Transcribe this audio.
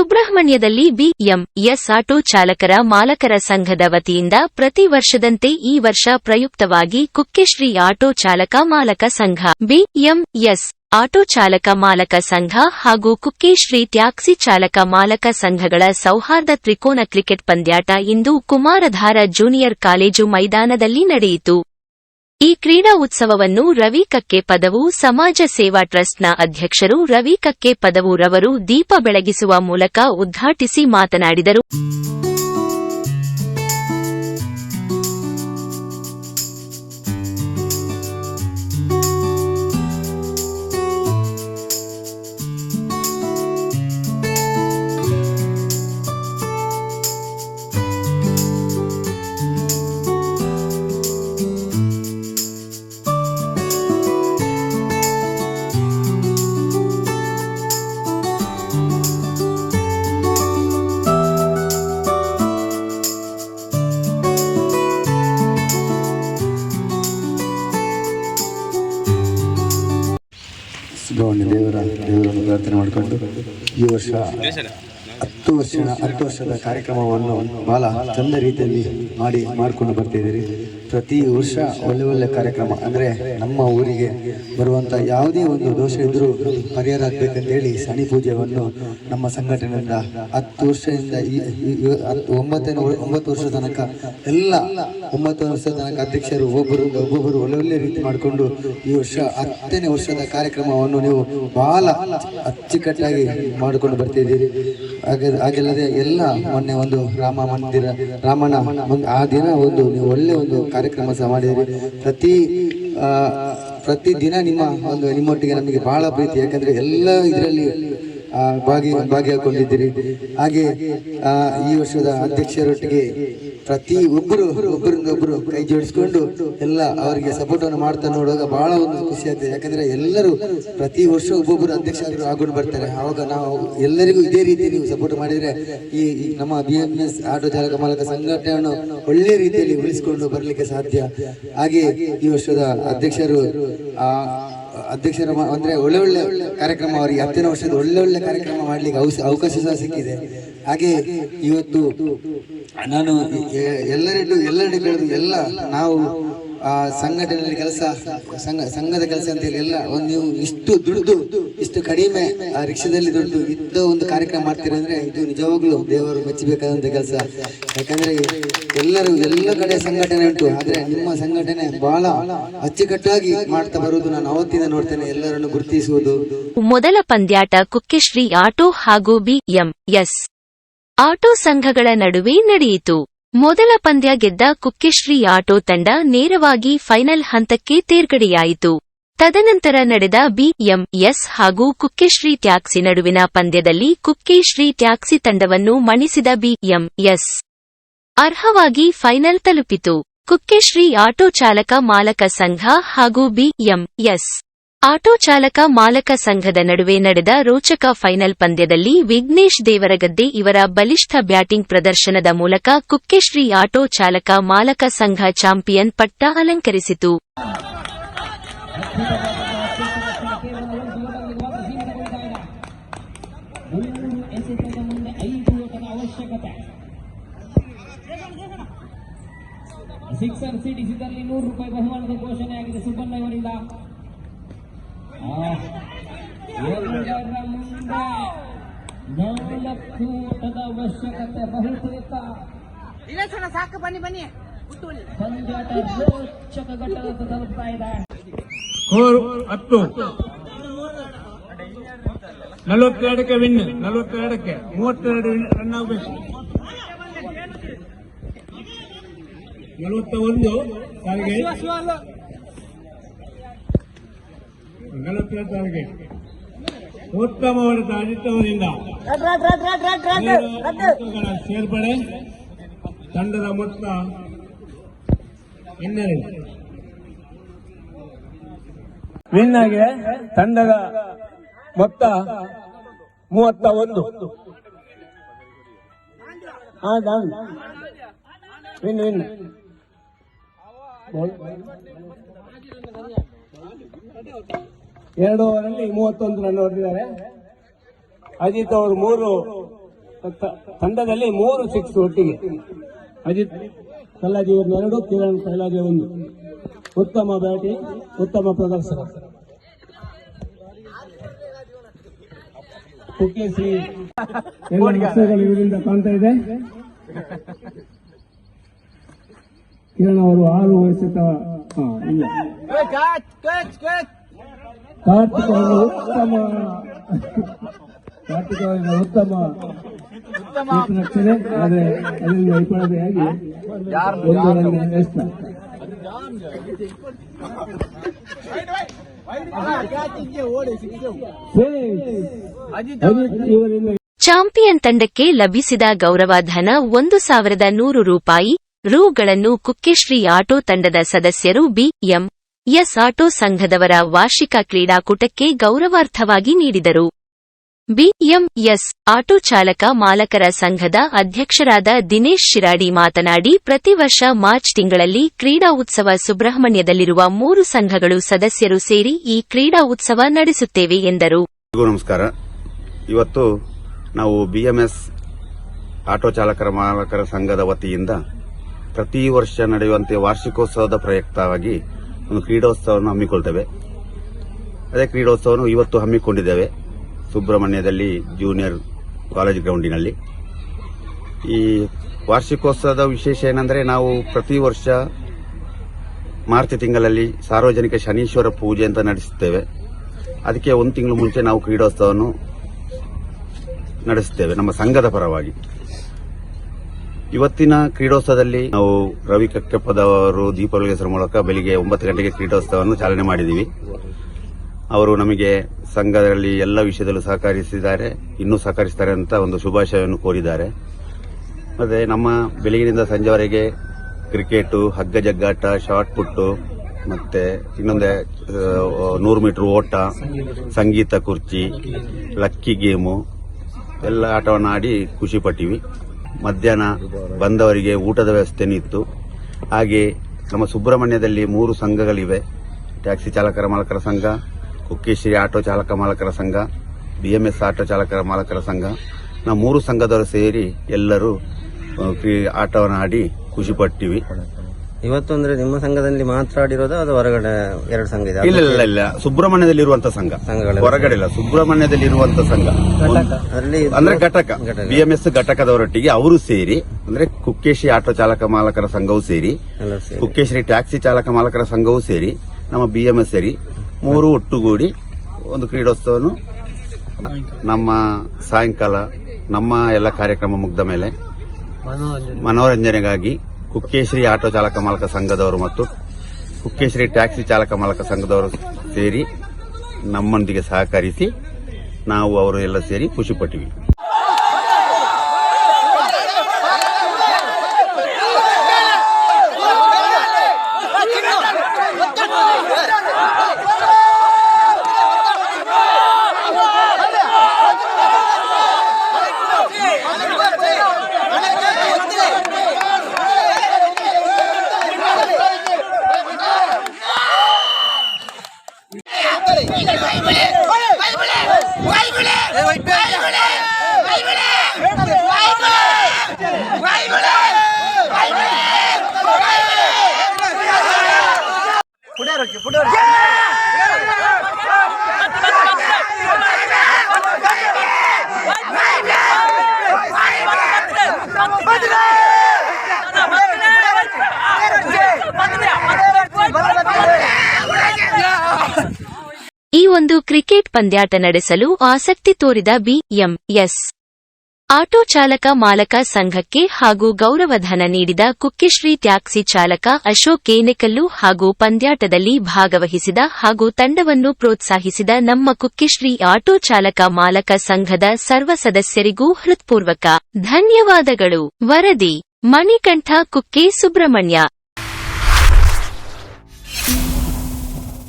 ಸುಬ್ರಹ್ಮಣ್ಯದಲ್ಲಿ BMS auto ಚಾಲಕರ ಮಾಲಕರ ಸಂಘದ ವತಿಯಿಂದ ಪ್ರತಿ ವರ್ಷದಂತೆ ಈ ವರ್ಷ ಪ್ರಯುಕ್ತವಾಗಿ ಕುಕ್ಕೆಶ್ರೀ ಆಟೋ ಚಾಲಕ ಮಾಲಕ ಸಂಘ, ಬಿಎಂಎಸ್ ಆಟೋ ಚಾಲಕ ಮಾಲಕ ಸಂಘ ಹಾಗೂ ಕುಕ್ಕೆಶ್ರೀ ಟ್ಯಾಕ್ಸಿ ಚಾಲಕ ಮಾಲಕ ಸಂಘಗಳ ಸೌಹಾರ್ದ ತ್ರಿಕೋನ ಕ್ರಿಕೆಟ್ ಪಂದ್ಯಾಟ ಇಂದು ಕುಮಾರಧಾರ ಜೂನಿಯರ್ ಕಾಲೇಜು ಮೈದಾನದಲ್ಲಿ ನಡೆಯಿತು. ಈ ಕ್ರೀಡಾ ಉತ್ಸವವನ್ನು ರವಿ ಕಕ್ಕೆ ಪದವು ಸಮಾಜ ಸೇವಾ ಟ್ರಸ್ಟ್ನ ಅಧ್ಯಕ್ಷರು ರವಿ ಕಕ್ಕೆ ಪದವು ರವರು ದೀಪ ಬೆಳಗಿಸುವ ಮೂಲಕ ಉದ್ಘಾಟಿಸಿ ಮಾತನಾಡಿದರು. ದೇವರ ದೇವರನ್ನು ಪ್ರಾರ್ಥನೆ ಮಾಡಿಕೊಂಡು ಈ ವರ್ಷ ಹತ್ತು ವರ್ಷ, ಹತ್ತು ವರ್ಷದ ಕಾರ್ಯಕ್ರಮವನ್ನು ಬಹಳ ಚಂದ ರೀತಿಯಲ್ಲಿ ಮಾಡಿ, ಮಾಡಿಕೊಂಡು ಬರ್ತಿದ್ದೀರಿ ಪ್ರತಿ ವರ್ಷ ಒಳ್ಳೆ ಒಳ್ಳೆ ಕಾರ್ಯಕ್ರಮ. ಅಂದರೆ ನಮ್ಮ ಊರಿಗೆ ಬರುವಂಥ ಯಾವುದೇ ಒಂದು ದೋಷ ಇದ್ದರೂ ಪರಿಹಾರ ಆಗಬೇಕಂತೇಳಿ ಶನಿ ಪೂಜೆಯನ್ನು ನಮ್ಮ ಸಂಘಟನೆಯಿಂದ ಹತ್ತು ವರ್ಷದಿಂದ ಈ ಒಂಬತ್ತನೇ ಒಂಬತ್ತು ವರ್ಷದ ತನಕ ಎಲ್ಲ ಒಂಬತ್ತು ವರ್ಷದ ತನಕ ಅಧ್ಯಕ್ಷರು, ಒಬ್ಬರು, ಒಬ್ಬೊಬ್ಬರು ಒಳ್ಳೆ ಒಳ್ಳೆ ರೀತಿ ಮಾಡಿಕೊಂಡು ಈ ವರ್ಷ ಹತ್ತನೇ ವರ್ಷದ ಕಾರ್ಯಕ್ರಮವನ್ನು ನೀವು ಬಹಳ ಅಚ್ಚುಕಟ್ಟಾಗಿ ಮಾಡಿಕೊಂಡು ಬರ್ತಿದ್ದೀರಿ ಹಾಗೆ ಹಾಗೆಲ್ಲದೆ ಎಲ್ಲ ಮೊನ್ನೆ ಒಂದು ರಾಮ ಮಂದಿರ, ರಾಮನ ಆ ದಿನ ಒಂದು ನೀವು ಒಳ್ಳೆ ಒಂದು ಕಾರ್ಯಕ್ರಮ ಸಹ ಮಾಡಿದ್ರಿ. ಪ್ರತಿ ಪ್ರತಿ ದಿನ ನಿಮ್ಮ ಒಂದು ನಿಮ್ಮೊಟ್ಟಿಗೆ ನಮಗೆ ಬಹಳ ಪ್ರೀತಿ. ಯಾಕಂದ್ರೆ ಎಲ್ಲ ಇದರಲ್ಲಿ ಭಾಗಿ ಭಾಗಿಯಾಗಿಕೊಂಡಿದ್ದೀರಿ ಹಾಗೆ ಈ ವರ್ಷದ ಅಧ್ಯಕ್ಷರೊಟ್ಟಿಗೆ ಪ್ರತಿ ಒಬ್ಬರು, ಒಬ್ಬರಿಂದ ಒಬ್ಬರು ಕೈ ಜೋಡಿಸ್ಕೊಂಡು ಎಲ್ಲ ಅವರಿಗೆ ಸಪೋರ್ಟ್ ಅನ್ನು ಮಾಡ್ತಾ ನೋಡುವಾಗ ಬಹಳ ಒಂದು ಖುಷಿ ಆಗ್ತದೆ. ಯಾಕಂದ್ರೆ ಎಲ್ಲರೂ ಪ್ರತಿ ವರ್ಷ ಒಬ್ಬೊಬ್ಬರು ಅಧ್ಯಕ್ಷರು ಆಗೊಂಡು ಬರ್ತಾರೆ. ಆವಾಗ ನಾವು ಎಲ್ಲರಿಗೂ ಇದೇ ರೀತಿ ನೀವು ಸಪೋರ್ಟ್ ಮಾಡಿದ್ರೆ ಈ ಈ ನಮ್ಮ ಬಿ ಎಂ ಎಸ್ ಆಟೋ ಚಾಲಕ ಮಾಲಕ ಸಂಘಟನೆಯನ್ನು ಒಳ್ಳೆ ರೀತಿಯಲ್ಲಿ ಉಳಿಸಿಕೊಂಡು ಬರಲಿಕ್ಕೆ ಸಾಧ್ಯ. ಹಾಗೆ ಈ ವರ್ಷದ ಅಧ್ಯಕ್ಷರು, ಆ ಅಧ್ಯಕ್ಷರ ಅಂದರೆ ಒಳ್ಳೆ ಕಾರ್ಯಕ್ರಮ ಅವರಿಗೆ, ಹತ್ತಿನ ವರ್ಷದ ಒಳ್ಳೆ ಒಳ್ಳೆ ಕಾರ್ಯಕ್ರಮ ಮಾಡ್ಲಿಕ್ಕೆ ಅವಕಾಶ ಸಹ ಸಿಕ್ಕಿದೆ. ಹಾಗೆ ಇವತ್ತು ನಾನು ಎಲ್ಲರಿಗೂ ಎಲ್ಲರಿಗೂ ಎಲ್ಲ ನಾವು ಆ ಸಂಘಟನೆಯಲ್ಲಿ ಕೆಲಸ, ಸಂಘ, ಸಂಘದ ಕೆಲಸ ಅಂತ ಹೇಳಿ ಒಂದು ನೀವು ಇಷ್ಟು ದುಡ್ದು, ಇಷ್ಟು ಕಡಿಮೆ ಆ ರಿಕ್ಷಾದಲ್ಲಿ ದುಡ್ದು ಇದ್ದ ಒಂದು ಕಾರ್ಯಕ್ರಮ ಮಾಡ್ತೀರ ಅಂದ್ರೆ ಇದು ನಿಜವಾಗ್ಲೂ ದೇವರು ಮೆಚ್ಚಬೇಕಾದಂತ ಕೆಲಸ. ಯಾಕಂದ್ರೆ ಎಲ್ಲರೂ ಎಲ್ಲ ಕಡೆ ಸಂಘಟನೆ ಉಂಟು. ಆದ್ರೆ ನಿಮ್ಮ ಸಂಘಟನೆ ಬಹಳ ಅಚ್ಚುಕಟ್ಟಾಗಿ ಮಾಡ್ತಾ ಬರುವುದು ನಾನು ಅವತ್ತಿಂದ ನೋಡ್ತೇನೆ, ಎಲ್ಲರನ್ನು ಗುರುತಿಸುವುದು. ಮೊದಲ ಪಂದ್ಯಾಟ ಕುಕ್ಕೆಶ್ರೀ ಆಟೋ ಹಾಗೂ ಬಿಎಂಎಸ್. ಆಟೋ ಸಂಘಗಳ ನಡುವೆ ನಡೆಯಿತು. ಮೊದಲ ಪಂದ್ಯ ಗೆದ್ದ ಕುಕ್ಕೆಶ್ರೀ ಆಟೋ ತಂಡ ನೇರವಾಗಿ ಫೈನಲ್ ಹಂತಕ್ಕೆ ತೇರ್ಗಡೆಯಾಯಿತು. ತದನಂತರ ನಡೆದ ಬಿಎಂಎಸ್ ಹಾಗೂ ಕುಕ್ಕೆಶ್ರೀ ಟ್ಯಾಕ್ಸಿ ನಡುವಿನ ಪಂದ್ಯದಲ್ಲಿ ಕುಕ್ಕೆಶ್ರೀ ಟ್ಯಾಕ್ಸಿ ತಂಡವನ್ನು ಮಣಿಸಿದ ಬಿಎಂಎಸ್ ಅರ್ಹವಾಗಿ ಫೈನಲ್ ತಲುಪಿತು. ಕುಕ್ಕೆಶ್ರೀ ಆಟೋ ಚಾಲಕ ಮಾಲಕ ಸಂಘ ಹಾಗೂ ಬಿಎಂಎಸ್ ಆಟೋ ಚಾಲಕ ಮಾಲಕ ಸಂಘದ ನಡುವೆ ನಡೆದ ರೋಚಕ ಫೈನಲ್ ಪಂದ್ಯದಲ್ಲಿ ವಿಘ್ನೇಶ್ ದೇವರಗದ್ದೆ ಇವರ ಬಲಿಷ್ಠ ಬ್ಯಾಟಿಂಗ್ ಪ್ರದರ್ಶನದ ಮೂಲಕ ಕುಕ್ಕೆಶ್ರೀ ಆಟೋ ಚಾಲಕ ಮಾಲಕ ಸಂಘ ಚಾಂಪಿಯನ್ ಪಟ್ಟ ಅಲಂಕರಿಸಿತು. ಸಿಕ್ಸರ್ ಸಿಡಿಸಿದಲ್ಲಿ ನೂರು ರೂಪಾಯಿ ಬಹುಮಾನದ ಘೋಷಣೆಯಾಗಿದೆ ಅವಶ್ಯಕತೆ ಬಹುತೇಕ ಇಲ್ಲ ಸಣ್ಣ ಸಾಕು ಬನ್ನಿ ಬನ್ನಿ. ಪಂದ್ಯಾಟ ರೋಚಕ ಘಟ್ಟದತ್ತ ತಲುಪ್ತಾ ಇದೆ. ಹತ್ತು. ನಲವತ್ತೆರಡಕ್ಕೆ ವಿನ್ ನಲವತ್ತೆರಡಕ್ಕೆ ಮೂವತ್ತೆರಡು ವಿನ್ ರನ್ ಆಗಬೇಕು. ನಲವತ್ತ ಒಂದು ಸಾರಿಗೆ. ನಲವತ್ತೆರಡು ಸಾರಿಗೆ. ಉತ್ತಮ ಹೊಡೆತ ಅಜಿತವರಿಂದ ಅಂಕಗಳ ಸೇರ್ಪಡೆ ತಂಡದ ಮೊತ್ತ ಹನ್ನೆರಡು ವಿನ್ ಆಗಿದೆ ತಂಡದ ಮೊತ್ತ ಮೂವತ್ತ ಒಂದು ಹಾ ಡನ್. Win win. ಎರಡು ಓವರಲ್ಲಿ ಮೂವತ್ತೊಂದು ರನ್ ಹೊಡೆದಿದ್ದಾರೆ. ಅಜಿತ್ ಅವರು ಮೂರು ತಂಡದಲ್ಲಿ ಮೂರು ಸಿಕ್ಸ್ ಒಟ್ಟಿಗೆ. ಅಜಿತ್ ಕಲ್ಲಾಜಿ ಎರಡು ಕಿರಣ್ ಕೈಲಾಜಿ ಒಂದು. ಉತ್ತಮ ಬ್ಯಾಟಿಂಗ್ ಉತ್ತಮ ಪ್ರದರ್ಶನ. ಇವರಿಂದ ಕಾಣ್ತಾ ಇದೆ. ಕಿರಣ್ ಅವರು ಆರು ಹಾ, ಇಲ್ಲ. Catch, catch, catch. ಕಾರ್ತಿಕ್ ಅವರು ಉತ್ತಮ ಕಾರ್ತಿಕ್ ಅವರಿಂದ ಉತ್ತಮ ರಕ್ಷಣೆ ಆದರೆ ಅದರಿಂದ ವಿಫಲತೆಯಾಗಿ ಒಂದು ಚಾಂಪಿಯನ್ ತಂಡಕ್ಕೆ ಲಭಿಸಿದ ಗೌರವಧನ ಒಂದು ಸಾವಿರದ ನೂರು ರೂಪಾಯಿ. ರೂಗಳನ್ನು ಕುಕ್ಕೆಶ್ರೀ ಆಟೋ ತಂಡದ ಸದಸ್ಯರು ಬಿಎಂ ಎಸ್ ಆಟೋ ಸಂಘದವರ ವಾರ್ಷಿಕ ಕ್ರೀಡಾಕೂಟಕ್ಕೆ ಗೌರವಾರ್ಥವಾಗಿ ನೀಡಿದರು. ಬಿಎಂಎಸ್ ಆಟೋ ಚಾಲಕ ಮಾಲಕರ ಸಂಘದ ಅಧ್ಯಕ್ಷರಾದ ದಿನೇಶ್ ಶಿರಾಡಿ ಮಾತನಾಡಿ, ಪ್ರತಿ ವರ್ಷ ಮಾರ್ಚ್ ತಿಂಗಳಲ್ಲಿ ಕ್ರೀಡಾ ಉತ್ಸವ ಸುಬ್ರಹ್ಮಣ್ಯದಲ್ಲಿರುವ ಮೂರು ಸಂಘಗಳು ಸದಸ್ಯರು ಸೇರಿ ಈ ಕ್ರೀಡಾ ಉತ್ಸವ ನಡೆಸುತ್ತೇವೆ ಎಂದರು. ನಮಸ್ಕಾರ. ಇವತ್ತು ನಾವು ಬಿಎಂಎಸ್ ಆಟೋ ಚಾಲಕರ ಮಾಲಕರ ಸಂಘದ ವತಿಯಿಂದ ಪ್ರತಿ ವರ್ಷ ನಡೆಯುವಂತೆ ವಾರ್ಷಿಕೋತ್ಸವದ ಪ್ರಯುಕ್ತವಾಗಿ ಒಂದು ಕ್ರೀಡೋತ್ಸವವನ್ನು ಹಮ್ಮಿಕೊಳ್ತೇವೆ. ಅದೇ ಕ್ರೀಡೋತ್ಸವವನ್ನು ಇವತ್ತು ಹಮ್ಮಿಕೊಂಡಿದ್ದೇವೆ ಸುಬ್ರಹ್ಮಣ್ಯದಲ್ಲಿ ಜೂನಿಯರ್ ಕಾಲೇಜ್ ಗ್ರೌಂಡಿನಲ್ಲಿ ಈ ವಾರ್ಷಿಕೋತ್ಸವದ ವಿಶೇಷ ಏನಂದರೆ ನಾವು ಪ್ರತಿ ವರ್ಷ ಮಾರ್ಚ್ ತಿಂಗಳಲ್ಲಿ ಸಾರ್ವಜನಿಕ ಶನೀಶ್ವರ ಪೂಜೆ ಅಂತ ನಡೆಸುತ್ತೇವೆ ಅದಕ್ಕೆ ಒಂದು ತಿಂಗಳು ಮುಂಚೆ ನಾವು ಕ್ರೀಡೋತ್ಸವವನ್ನು ನಡೆಸುತ್ತೇವೆ ನಮ್ಮ ಸಂಘದ ಪರವಾಗಿ. ಇವತ್ತಿನ ಕ್ರೀಡೋತ್ಸವದಲ್ಲಿ ನಾವು ರವಿ ಕಕ್ಕಪ್ಪದವರು ದೀಪಾವಳಿ ಹೆಸರು ಮೂಲಕ ಬೆಳಿಗ್ಗೆ ಒಂಬತ್ತು ಗಂಟೆಗೆ ಕ್ರೀಡೋತ್ಸವವನ್ನು ಚಾಲನೆ ಮಾಡಿದ್ದೀವಿ. ಅವರು ನಮಗೆ ಸಂಘದಲ್ಲಿ ಎಲ್ಲ ವಿಷಯದಲ್ಲೂ ಸಹಕರಿಸಿದ್ದಾರೆ, ಇನ್ನೂ ಸಹಕರಿಸ್ತಾರೆ ಅಂತ ಒಂದು ಶುಭಾಶಯವನ್ನು ಕೋರಿದ್ದಾರೆ. ಮತ್ತೆ ನಮ್ಮ ಬೆಳಗಿನಿಂದ ಸಂಜೆವರೆಗೆ ಕ್ರಿಕೆಟು ಹಗ್ಗ ಜಗ್ಗಾಟ ಶಾರ್ಟ್ ಪುಟ್ಟು, ಮತ್ತೆ ಇನ್ನೊಂದೇ ನೂರು ಮೀಟರ್ ಓಟ, ಸಂಗೀತ ಕುರ್ಚಿ, ಲಕ್ಕಿ ಗೇಮು, ಎಲ್ಲ ಆಟವನ್ನು ಆಡಿ ಖುಷಿ ಪಟ್ಟಿವಿ. ಮಧ್ಯಾಹ್ನ ಬಂದವರಿಗೆ ಊಟದ ವ್ಯವಸ್ಥೆನೂ ಇತ್ತು ಹಾಗೆ ನಮ್ಮ ಸುಬ್ರಹ್ಮಣ್ಯದಲ್ಲಿ ಮೂರು ಸಂಘಗಳಿವೆ. ಟ್ಯಾಕ್ಸಿ ಚಾಲಕರ ಮಾಲಕರ ಸಂಘ ಕುಕ್ಕೇಶ್ವರಿ ಆಟೋ ಚಾಲಕ ಮಾಲಕರ ಸಂಘ, ಬಿಎಂಎಸ್ ಆಟೋ ಚಾಲಕರ ಮಾಲಕರ ಸಂಘ. ನಾವು ಮೂರು ಸಂಘದವರು ಸೇರಿ ಎಲ್ಲರೂ ಆಟವನ್ನು ಆಡಿ ಖುಷಿ ಪಟ್ಟಿವಿ. ಇವತ್ತು ಅಂದ್ರೆ ನಿಮ್ಮ ಸಂಘದಲ್ಲಿ ಮಾತ್ರ ಆಡಿರೋದು ಅದು ಹೊರಗಡೆ ಎರಡು ಸಂಘ ಇದೆ? ಇಲ್ಲ ಇಲ್ಲ ಇಲ್ಲ. ಸುಬ್ರಹ್ಮಣ್ಯದಲ್ಲಿ ಇರುವಂತ ಸಂಘ. ಸಂಘಗಳು ಹೊರಗಡೆ ಇಲ್ಲ. ಸುಬ್ರಹ್ಮಣ್ಯದಲ್ಲಿ ಇರುವಂತ ಸಂಘ ಅದರಲ್ಲಿ ಅಂದ್ರೆ ಘಟಕ. ಬಿ ಎಂ ಎಸ್ ಘಟಕದವರೊಟ್ಟಿಗೆ ಅವರು ಸೇರಿ ಅಂದ್ರೆ ಕುಕ್ಕೇಶಿ ಆಟೋ ಚಾಲಕ ಮಾಲಕರ ಸಂಘವು ಸೇರಿ ಕುಕ್ಕೆಶ್ರೀ ಕುಕ್ಕೇಶ್ವರಿ ಟ್ಯಾಕ್ಸಿ ಚಾಲಕ ಮಾಲಕರ ಸಂಘವು ಸೇರಿ ನಮ್ಮ ಬಿ ಎಂ ಎಸ್ ಸೇರಿ ಮೂರು ಒಟ್ಟುಗೂಡಿ ಒಂದು ಕ್ರೀಡೋತ್ಸವನು ನಮ್ಮ ಸಾಯಂಕಾಲ ನಮ್ಮ ಎಲ್ಲ ಕಾರ್ಯಕ್ರಮ ಮುಗ್ದ ಮೇಲೆ ಮನೋರಂಜನೆಗಾಗಿ ಕುಕ್ಕೇಶ್ವರಿ ಆಟೋ ಚಾಲಕ ಮಾಲಕ ಸಂಘದವರು ಮತ್ತು ಕುಕ್ಕೇಶ್ರಿ ಟ್ಯಾಕ್ಸಿ ಚಾಲಕ ಮಾಲಕ ಸಂಘದವರು ಸೇರಿ ನಮ್ಮೊಂದಿಗೆ ಸಹಕರಿಸಿ ನಾವು ಅವರು ಎಲ್ಲ ಸೇರಿ ಖುಷಿ ಈ ಒಂದು ಕ್ರಿಕೆಟ್ ಪಂದ್ಯಾಟ ನಡೆಸಲು ಆಸಕ್ತಿ ತೋರಿದ ಬಿಎಂಎಸ್. ಆಟೋ ಚಾಲಕ ಮಾಲಕ ಸಂಘಕ್ಕೆ ಹಾಗೂ ಗೌರವಧನ ನೀಡಿದ ಕುಕ್ಕೆಶ್ರೀ ಟ್ಯಾಕ್ಸಿ ಚಾಲಕ ಅಶೋಕ್ ಕೇನೆಕಲ್ಲು ಹಾಗೂ ಪಂದ್ಯಾಟದಲ್ಲಿ ಭಾಗವಹಿಸಿದ ಹಾಗೂ ತಂಡವನ್ನು ಪ್ರೋತ್ಸಾಹಿಸಿದ ನಮ್ಮ ಕುಕ್ಕೆಶ್ರೀ ಆಟೋ ಚಾಲಕ ಮಾಲಕ ಸಂಘದ ಸರ್ವ ಸದಸ್ಯರಿಗೂ ಹೃತ್ಪೂರ್ವಕ ಧನ್ಯವಾದಗಳು. ವರದಿ, ಮಣಿಕಂಠ ಕುಕ್ಕೆ ಸುಬ್ರಹ್ಮಣ್ಯ.